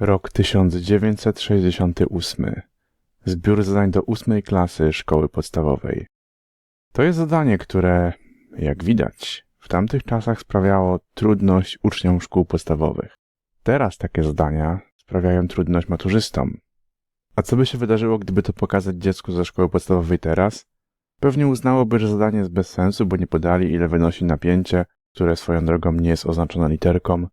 Rok 1968. Zbiór zadań do ósmej klasy szkoły podstawowej. To jest zadanie, które, jak widać, w tamtych czasach sprawiało trudność uczniom szkół podstawowych. Teraz takie zadania sprawiają trudność maturzystom. A co by się wydarzyło, gdyby to pokazać dziecku ze szkoły podstawowej teraz? Pewnie uznałoby, że zadanie jest bez sensu, bo nie podali, ile wynosi napięcie, które swoją drogą nie jest oznaczone literką,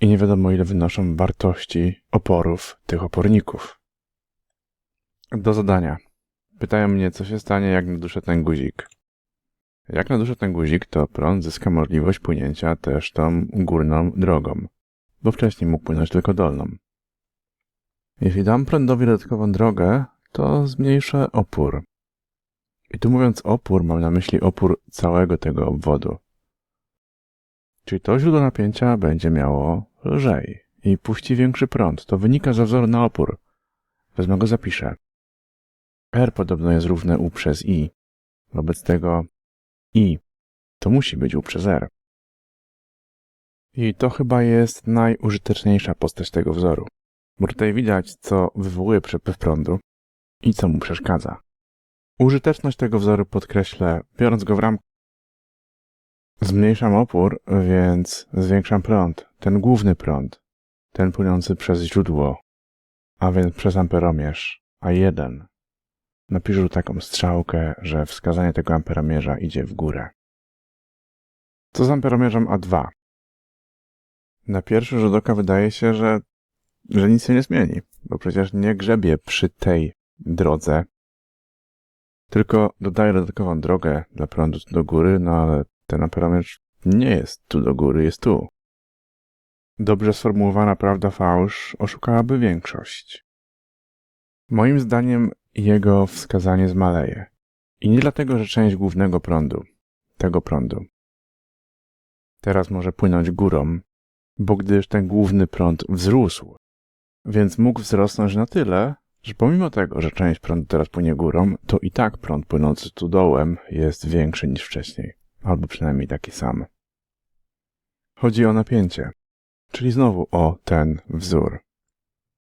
i nie wiadomo, ile wynoszą wartości oporów tych oporników. Do zadania. Pytają mnie, co się stanie, jak naduszę ten guzik. Jak naduszę ten guzik, to prąd zyska możliwość płynięcia też tą górną drogą, bo wcześniej mógł płynąć tylko dolną. Jeśli dam prądowi dodatkową drogę, to zmniejszę opór. I tu mówiąc opór, mam na myśli opór całego tego obwodu. Czyli to źródło napięcia będzie miało lżej i puści większy prąd. To wynika ze wzoru na opór. Wezmę go zapiszę. R podobno jest równe U przez I. Wobec tego I to musi być U przez R. I to chyba jest najużyteczniejsza postać tego wzoru. Bo tutaj widać, co wywołuje przepływ prądu i co mu przeszkadza. Użyteczność tego wzoru podkreślę, biorąc go w ramkę. Zmniejszam opór, więc zwiększam prąd. Ten główny prąd, ten płynący przez źródło, a więc przez amperomierz A1. Napiszę taką strzałkę, że wskazanie tego amperomierza idzie w górę. Co z amperomierzem A2? Na pierwszy rzut oka wydaje się, że, że nic się nie zmieni, bo przecież nie grzebie przy tej drodze, tylko dodaję dodatkową drogę dla prądu do góry, no ale ten amperomierz nie jest tu do góry, jest tu. Dobrze sformułowana prawda fałsz oszukałaby większość. Moim zdaniem jego wskazanie zmaleje. I nie dlatego, że część głównego prądu, tego prądu, teraz może płynąć górą, bo gdyż ten główny prąd wzrósł, więc mógł wzrosnąć na tyle, że pomimo tego, że część prądu teraz płynie górą, to i tak prąd płynący tu dołem jest większy niż wcześniej, albo przynajmniej taki sam. Chodzi o napięcie, czyli znowu o ten wzór.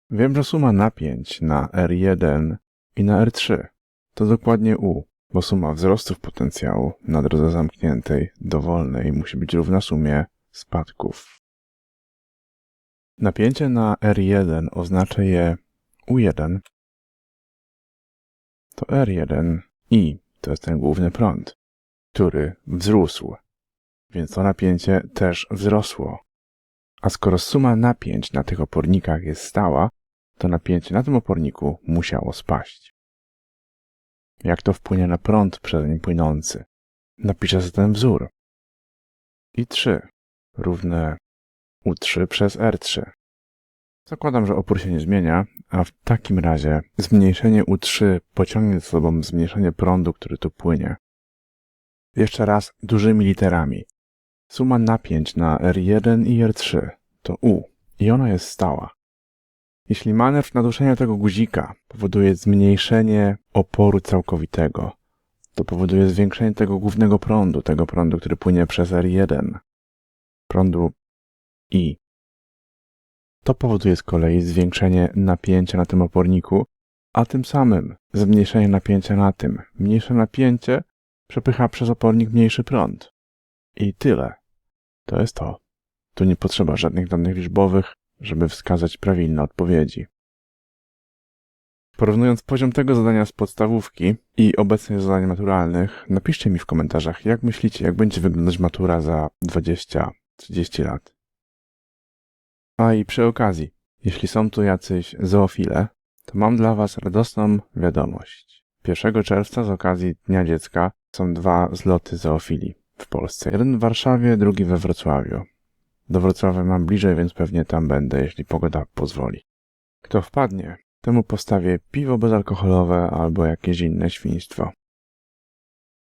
Wiem, że suma napięć na R1 i na R3 to dokładnie U, bo suma wzrostów potencjału na drodze zamkniętej dowolnej musi być równa sumie spadków. Napięcie na R1 oznacza je U1 to R1 i to jest ten główny prąd, który wzrósł, więc to napięcie też wzrosło. A skoro suma napięć na tych opornikach jest stała, to napięcie na tym oporniku musiało spaść. Jak to wpłynie na prąd przez nim płynący? Napiszę sobie ten wzór. I3 równe U3 przez R3. Zakładam, że opór się nie zmienia, a w takim razie zmniejszenie U3 pociągnie za sobą zmniejszenie prądu, który tu płynie. Jeszcze raz dużymi literami. Suma napięć na R1 i R3 to U i ona jest stała. Jeśli manewr naduszenia tego guzika powoduje zmniejszenie oporu całkowitego, to powoduje zwiększenie tego głównego prądu, tego prądu, który płynie przez R1, prądu I. To powoduje z kolei zwiększenie napięcia na tym oporniku, a tym samym zmniejszenie napięcia na tym. Mniejsze napięcie przepycha przez opornik mniejszy prąd. I tyle. To jest to. Tu nie potrzeba żadnych danych liczbowych, żeby wskazać prawilne odpowiedzi. Porównując poziom tego zadania z podstawówki i obecnych zadań maturalnych, napiszcie mi w komentarzach, jak myślicie, jak będzie wyglądać matura za 20-30 lat. A i przy okazji, jeśli są tu jacyś zoofile, to mam dla Was radosną wiadomość. 1 czerwca z okazji Dnia Dziecka są dwa zloty zoofilii w Polsce. Jeden w Warszawie, drugi we Wrocławiu. Do Wrocławia mam bliżej, więc pewnie tam będę, jeśli pogoda pozwoli. Kto wpadnie, temu postawię piwo bezalkoholowe albo jakieś inne świństwo.